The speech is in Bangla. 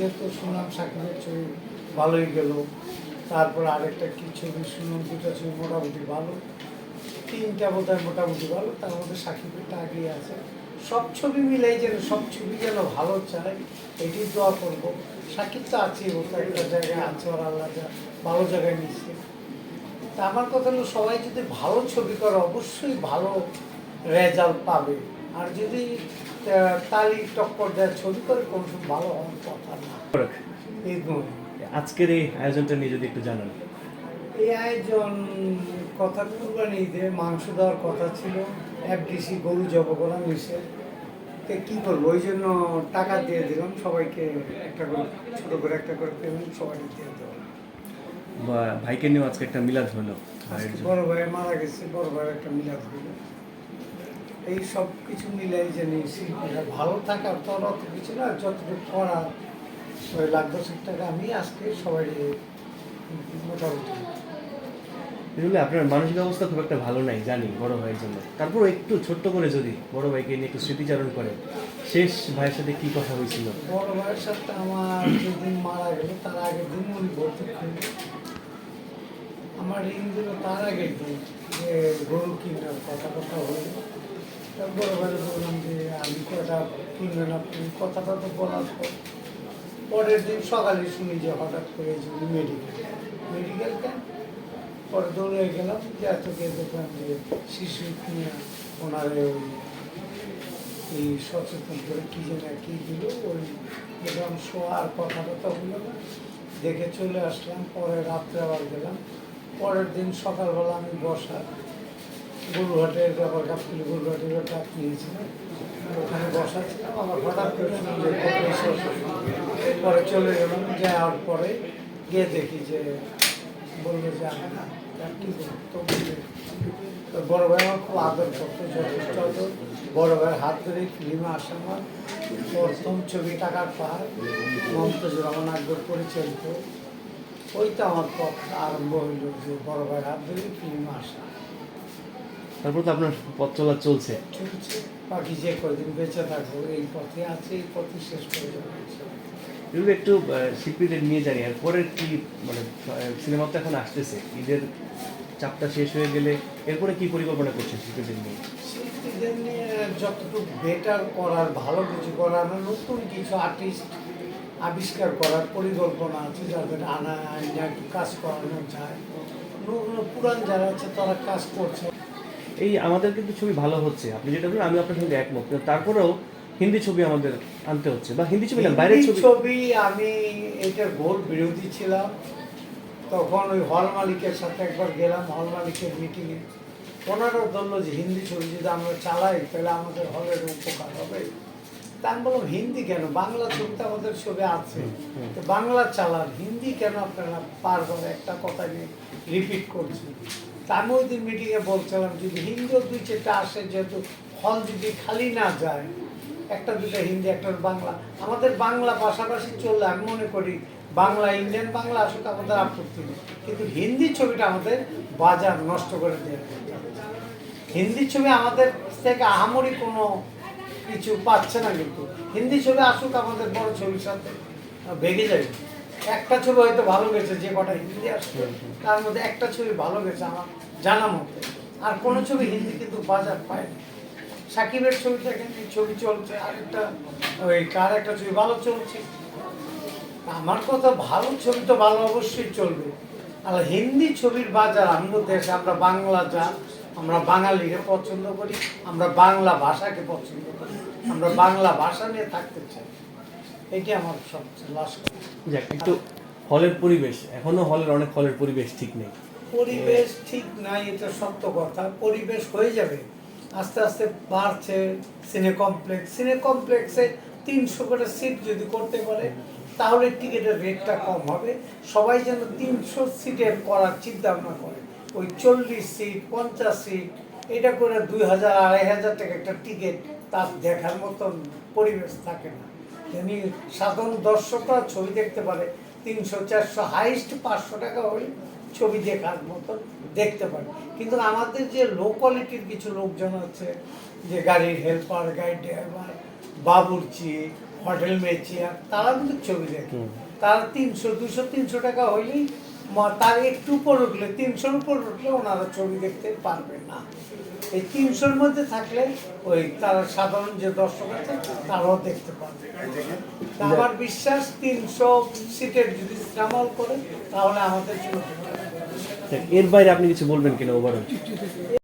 ঈদের তো শুনলাম সাকিবের ছবি ভালোই গেল। তারপর আরেকটা কি ছবি শুনলাম দুটা ছবি মোটামুটি ভালো। তিনটা বোধ হয় মোটামুটি ভালো, তার মধ্যে সাকিবেরটা আগেই আছে। সব ছবি মিলাই যেন, সব ছবি যেন ভালো চায় এটি দোয়া করব সাকিব তো আছে একটা জায়গায় আছে ওর আল্লাহ যা ভালো জায়গায় নিচ্ছে তা আমার কথা হলো, সবাই যদি ভালো ছবি করে, অবশ্যই ভালো রেজাল্ট পাবে। আর যদি তালি টক্কর দেয় ছবি করে কোনো ভালো হওয়ার কথা না। এই আজকের এই আয়োজনটা নিয়ে যদি একটু জানান। এই আয়োজন কথা কুরবানি ঈদে মাংস দেওয়ার কথা ছিল এফডিসি গরু জব করা মিশে তো কী করব? ওই জন্য টাকা দিয়ে দিলাম সবাইকে একটা করে ছোটো করে একটা করে পেমেন্ট সবাইকে দিয়ে দেবো ভাইকে নিয়েও আজকে একটা মিলাদ হলো। বড় ভাই মারা গেছে বড় ভাইয়ের একটা মিলাদ হইল এই সব কিছু মিলাই জানি শিল্পীরা ভালো থাকার তো অত কিছু না যতটুকু করা ওই লাখ দশেক টাকা আমি আজকে সবাই মোটামুটি। এগুলো আপনার মানসিক অবস্থা খুব একটা ভালো নাই জানি বড় ভাইয়ের জন্য। তারপর একটু ছোট্ট করে যদি বড় ভাইকে নিয়ে একটু স্মৃতিচারণ করেন শেষ ভাইয়ের সাথে কি কথা হয়েছিল? বড় ভাইয়ের সাথে আমার যেদিন মারা গেল তার আগের দিন উনি ভর্তি আমার ঋণ দিল তার আগের দিন যে গরু কিনার কথা কথা হলো। বড় ভাই বললাম যে আমি কটা কিনবেন আপনি কথাটা তো বলার পর। পরের দিন সকালে শুনি যে হঠাৎ করে যে মেডিকেল মেডিকেল কেন পরে দৌড়ে গেলাম যে এতকে দেখলাম যে শিশু নিয়ে ওনারে ওই এই সচেতন করে কী যেন কী দিল, ওই দেখলাম শোয়ার কথা কথা হলো না দেখে চলে আসলাম, পরে রাত্রে আবার গেলাম। পরের দিন সকালবেলা আমি বসা গরুহাটের আবার গাবতলি গরুহাটের ডাক নিয়েছিলাম ওখানে বসা ছিলাম আমার হঠাৎ করে। পরে চলে গেলাম, যাওয়ার পরে গিয়ে দেখি যে বলল যে না তা বড় ভাই আমার খুব আদর করতো, যথেষ্ট আদর। বড় ভাইয়ের হাত ধরে ফিল্মে আসা আমার। প্রথম ছবি টাকার পাহাড়, মমতাজ রহমান আকবর পরিচালিত। ওইটা আমার পথ আরম্ভ হইল যে বড় ভাইয়ের হাত ধরে ফিল্মে আসা। তারপর তো আপনার পথ চলা চলছে। বাকি যে কদিন বেঁচে থাকব এই পথে আছে এই পথে শেষ করে যাব এগুলো একটু শিল্পীদের নিয়ে জানি আর পরের কি মানে সিনেমা তো এখন আসতেছে। ঈদের চাপটা শেষ হয়ে গেলে এরপরে কি পরিকল্পনা করছেন শিল্পীদের নিয়ে? শিল্পীদের নিয়ে যতটুকু বেটার করার ভালো কিছু করার নতুন কিছু আর্টিস্ট আবিষ্কার করার পরিকল্পনা আছে যাদের আনা আইনা একটু কাজ করানো যায়। পুরান যারা আছে তারা কাজ করছে। এই আমাদের কিন্তু ছবি ভালো হচ্ছে। আপনি যেটা বলেন আমি আপনার সঙ্গে একমত। তারপরেও হিন্দি ছবি আমাদের আনতে হচ্ছে বা হিন্দি ছবি না বাইরের ছবি ছবি আমি এটার ঘোর বিরোধী ছিলাম। তখন ওই হল মালিকের সাথে একবার গেলাম হল মালিকের মিটিংয়ে ওনারাও ধরলো যে হিন্দি ছবি যদি আমরা চালাই তাহলে আমাদের হলের উপকার হবে। তা আমি বললাম হিন্দি কেন? বাংলা ছবি তো আমাদের ছবি আছে। তো বাংলা চালান। হিন্দি কেন আপনারা পার বারবার একটা কথা নিয়ে রিপিট করছেন তা আমি ওই দিন মিটিংয়ে বলছিলাম, যদি হিন্দিও দুই চারটা আসে, যেহেতু হল যদি খালি না যায়, একটা দুটো হিন্দি, একটা বাংলা, আমাদের বাংলা পাশাপাশি চললে আমি মনে করি বাংলা, ইন্ডিয়ান বাংলা আসুক, আমাদের আপত্তি নেই। কিন্তু হিন্দি ছবিটা আমাদের বাজার নষ্ট করে দেয় হিন্দি ছবি আমাদের থেকে আহামরি কোনো কিছু পাচ্ছে না কিন্তু। হিন্দি ছবি আসুক, আমাদের বড় ছবির সাথে ভেগে যাবে। একটা ছবি হয়তো ভালো গেছে যে কটা হিন্দি আসছে তার মধ্যে একটা ছবি ভালো গেছে আমার জানা মতে। আর কোনো ছবি হিন্দি কিন্তু বাজার পায় না সাকিবের ছবিটা কিন্তু ছবি চলছে আরেকটা ওই কার একটা ছবি ভালো চলছে। আমার কথা ভালো ছবি তো ভালো অবশ্যই চলবে। আর হিন্দি ছবির বাজার আমাদের দেশে আমরা বাংলা যা আমরা বাঙালিকে পছন্দ করি আমরা বাংলা ভাষাকে পছন্দ করি আমরা বাংলা ভাষা নিয়ে থাকতে চাই। এটি আমার সবচেয়ে লাস্ট যাক একটু হলের পরিবেশ। এখনও হলের অনেক হলের পরিবেশ ঠিক নেই। পরিবেশ ঠিক নাই এটা সত্য কথা। পরিবেশ হয়ে যাবে। আস্তে আস্তে বাড়ছে সিনে কমপ্লেক্স। সিনে কমপ্লেক্সে তিনশো করে সিট যদি করতে পারে তাহলে টিকিটের রেটটা কম হবে। সবাই যেন তিনশো সিটের করার চিন্তা ভাবনা করে। ওই চল্লিশ সিট পঞ্চাশ সিট এটা করে দুই হাজার আড়াই হাজার টাকা একটা টিকিট তার দেখার মতন পরিবেশ থাকে না। এমনি সাধারণ দর্শকরা ছবি দেখতে পারে। তিনশো চারশো হাইস্ট পাঁচশো টাকা হলে ছবি দেখার মতো দেখতে পারে। কিন্তু আমাদের যে লো কোয়ালিটির কিছু লোকজন আছে যে গাড়ির হেল্পার গাড়ি ড্রাইভার বাবুর্চি হোটেল মেচিয়ার তারা কিন্তু ছবি দেখে। তারা তিনশো দুশো তিনশো টাকা হইলেই তার একটু উপর উঠলে তিনশোর উপর উঠলে ওনারা ছবি দেখতে পারবে না। এই তিনশোর মধ্যে থাকলে ওই তারা সাধারণ যে দর্শক আছে তারাও দেখতে পারবে। আমার বিশ্বাস তিনশো সিটের যদি সিনেমা করে তাহলে আমাদের জন্য এর বাইরে আপনি কিছু বলবেন কিনা ওভারঅল